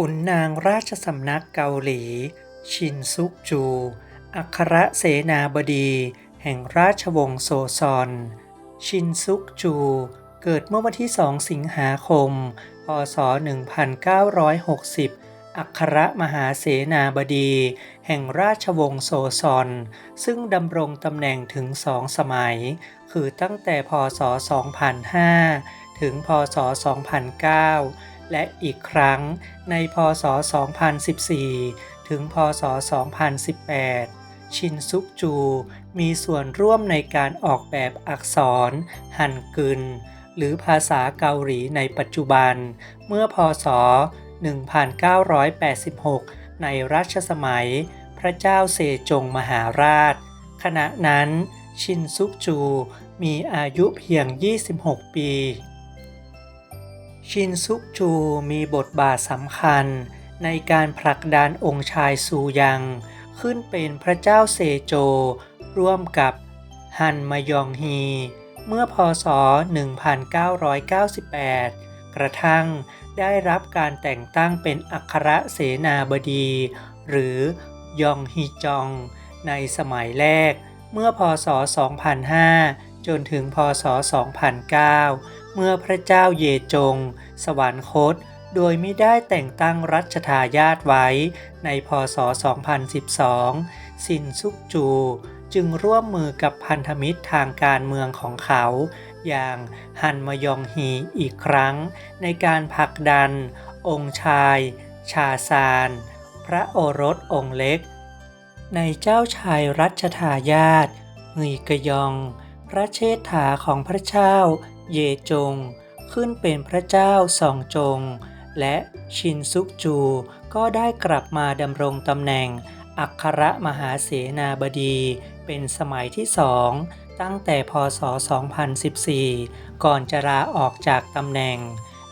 ขุนนางราชสำนักเกาหลี ชินซุกจู อัครเสนาบดี แห่งราชวงศ์โซซอน ชินซุกจู เกิดเมื่อวันที่ 2 สิงหาคม พศ 1960อัครมหาเสนาบดี แห่งราชวงศ์โซซอน ซึ่งดำรงตำแหน่งถึงสองสมัย คือตั้งแต่พศ 2005 ถึงพศ 2009 และอีกครั้งในพศ 2014 ถึงพศ 2018 ชินซุกจู มีส่วนร่วมในการออกแบบอักษร ฮันกึน หรือภาษาเกาหลีในปัจจุบัน เมื่อพศ 1986 ในรัชสมัย พระเจ้าเซจงมหาราช ขณะนั้น ชินซุกจูมีอายุเพียง 26 ปี ชินซุกจูมีบทบาทสำคัญในการผลักดันองค์ชายซูยัง ขึ้นเป็นพระเจ้าเซโจ ร่วมกับฮันมยองฮี เมื่อพศ 1998 กระทั่งได้รับการแต่งตั้งเป็นอัครเสนาบดี หรือยองฮีจอง ในสมัยแรกเมื่อพศ 2005 จนถึงพศ 2009 เมื่อพระเจ้าเยจง สวรรคต โดยไม่ได้แต่งตั้งรัชทายาทไว้ ในพศ 2012ซินซุกจูจึงร่วมมือกับพันธมิตรทางการเมืองของเขา อย่างฮันมยองฮีอีกครั้ง ในการผลักดัน องค์ชาย ชาซาน พระโอรสองค์เล็ก ในเจ้าชายรัชทายาทฮุยกยอง พระเชษฐาของพระเจ้า เยจง ขึ้นเป็นพระเจ้าซองจง และชินซุกจูก็ได้กลับมาดำรงตำแหน่ง อัครมหาเสนาบดี เป็นสมัยที่สองตั้งแต่พศ 2014 ก่อนจะลาออกจากตำแหน่ง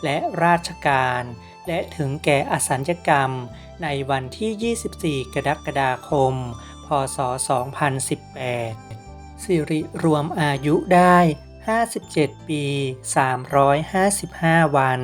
และราชการ และถึงแก่อสัญญกรรมในวันที่ 24 กรกฎาคม พศ 2018 สิริรวมอายุได้ 57 ปี 355 วัน